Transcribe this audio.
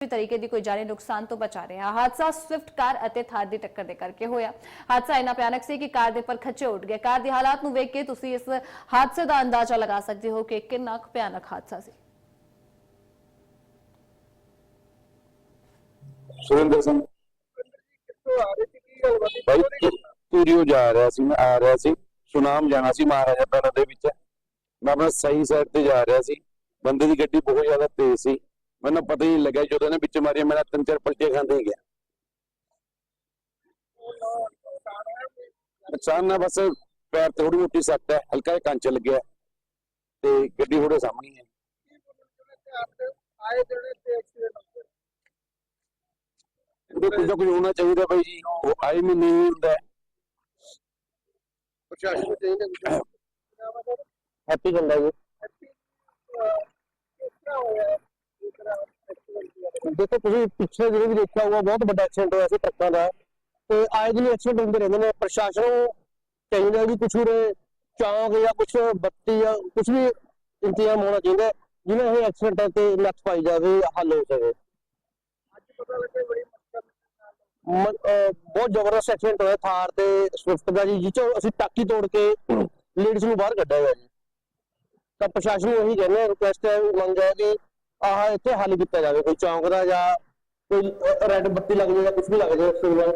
ਵੀ ਤਰੀਕੇ ਦੀ ਕੋਈ ਜਾਨੀ ਨੁਕਸਾਨ ਤੋਂ ਬਚਾ ਰਿਹਾ। ਹਾਦਸਾ ਸਵਿਫਟ ਕਾਰ ਅਤੇ ਥਾਰ ਦੀ ਟੱਕਰ ਦੇ ਕਰਕੇ ਹੋਇਆ। ਹਾਦਸਾ ਇੰਨਾ ਭਿਆਨਕ ਸੀ ਕਿ ਕਾਰ ਦੇ ਪਰ ਖੱਚੇ ਉੱਡ ਗਏ। ਕਾਰ ਦੀ ਹਾਲਾਤ ਨੂੰ ਵੇਖ ਕੇ ਤੁਸੀਂ ਇਸ ਹਾਦਸੇ ਦਾ ਅੰਦਾਜ਼ਾ ਲਗਾ ਸਕਦੇ ਹੋ ਕਿ ਕਿੰਨਾ ਭਿਆਨਕ ਹਾਦਸਾ ਸੀ। ਸੁਰਿੰਦਰ ਸਿੰਘ। ਭਾਈ ਤੂਰੀਓ ਜਾ ਰਿਹਾ ਸੀ, ਮੈਂ ਆ ਰਿਹਾ ਸੀ। ਸੁਨਾਮ ਜਾਣਾ ਸੀ ਮਹਾਰਾਜਾ ਪਿੰਡ ਦੇ ਵਿੱਚ। ਮੈਂ ਆਪਣਾ ਸਹੀ ਸਾਈਡ ਤੇ ਜਾ ਰਿਹਾ ਸੀ। ਬੰਦੇ ਦੀ ਗੱਡੀ ਬਹੁਤ ਜ਼ਿਆਦਾ ਤੇਜ਼ ਸੀ। ਮੈਨੂੰ ਪਤਾ ਹੀ ਨਹੀਂ ਲੱਗਿਆ ਜਦੋਂ ਇਹਨੇ ਵਿੱਚ ਮਾਰੀ ਮੇਰਾ ਤਿੰਨ ਚਾਰ ਪਲਟੀਆਂ ਖਾਂਦੇ ਹੀ ਗਿਆ। ਨੁਕਸਾਨ ਨਾ ਬਸ ਪੈਰ ਤੇ ਥੋੜੀ ਮੋਟੀ ਸੱਟ ਹੈ ਹਲਕਾ ਜਿਹਾ ਕੰਚ ਲੱਗਿਆ ਤੇ ਗੱਡੀ ਥੋੜੇ ਸਾਹਮਣੇ ਹੈ ਆਏ ਜਿਹੜੇ ਤੇ ਐਕਸੀਡੈਂਟ ਹੁੰਦੇ ਕੁਝ ਨਾ ਕੁਝ ਹੋਣਾ ਚਾਹੀਦਾ ਭਾਈ ਜੀ ਉਹ ਆਏ ਵੀ ਨਹੀਂ ਹੁੰਦਾ। ਪ੍ਰਸ਼ਾਸਨ ਨੂੰ ਚਾਹੀਦਾ ਕੁਝ। ਹੈਪੀ ਜਾਂਦਾ ਜੀ ਕਿਸ ਤਰ੍ਹਾਂ ਹੋਇਆ ਦੂਸਰਾ ਐਕਸੀਡੈਂਟ ਦੇਖੋ ਤੁਸੀਂ ਪਿੱਛੇ ਜਿਹੜੇ ਵੀ ਦੇਖਿਆ ਹੋਊਗਾ ਬਹੁਤ ਵੱਡਾ ਐਕਸੀਡੈਂਟ ਹੋਇਆ ਸੀ ਟਰੱਕਾਂ ਦਾ। ਤੇ ਆਏ ਦਿਨ ਐਕਸੀਡੈਂਟ ਹੁੰਦੇ ਰਹਿੰਦੇ ਨੇ। ਪ੍ਰਸ਼ਾਸਨ ਨੂੰ ਚਾਹੀਦਾ ਵੀ ਕੁਝ ਉਰੇ ਚੌਂਕ ਜਾਂ ਕੁਝ ਬੱਤੀ ਜਾਂ ਕੁਝ ਵੀ ਇੰਤਜ਼ਾਮ ਹੋਣਾ ਚਾਹੀਦਾ ਹੈ, ਇਹ ਐਕਸੀਡੈਂਟ ਤੇ ਨੱਥ ਪਾਈ ਜਾਵੇ ਹੱਲ ਹੋ ਸਕੇ ਬਹੁਤ ਜ਼ਬਰਦਸਤ ਐਕਸੀਡੈਂਟ ਹੋਇਆ ਥਾਰ ਤੇ ਸਵਿਫਟ ਦਾ ਜੀ ਜਿਹ ਅਸੀਂ ਟਾਕੀ ਤੋੜ ਕੇ ਲੇਡੀਜ਼ ਨੂੰ ਬਾਹਰ ਕੱਢਿਆ ਗਿਆ ਜੀ। ਤਾਂ ਪ੍ਰਸ਼ਾਸਨ ਨੂੰ ਇਹੀ ਕਹਿੰਦੇ ਰਿਕੁਐਸਟ ਹੈ ਮੰਗ ਹੈ ਕਿ ਆਹ ਇੱਥੇ ਹੱਲ ਕੀਤਾ ਜਾਵੇ, ਕੋਈ ਚੌਂਕ ਦਾ ਜਾਂ ਕੋਈ ਰੈੱਡ ਬੱਤੀ ਲੱਗ ਜਾਵੇ ਜਾਂ ਕੁਝ ਵੀ ਲੱਗ ਜਾਏ ਸਿਗਨਲ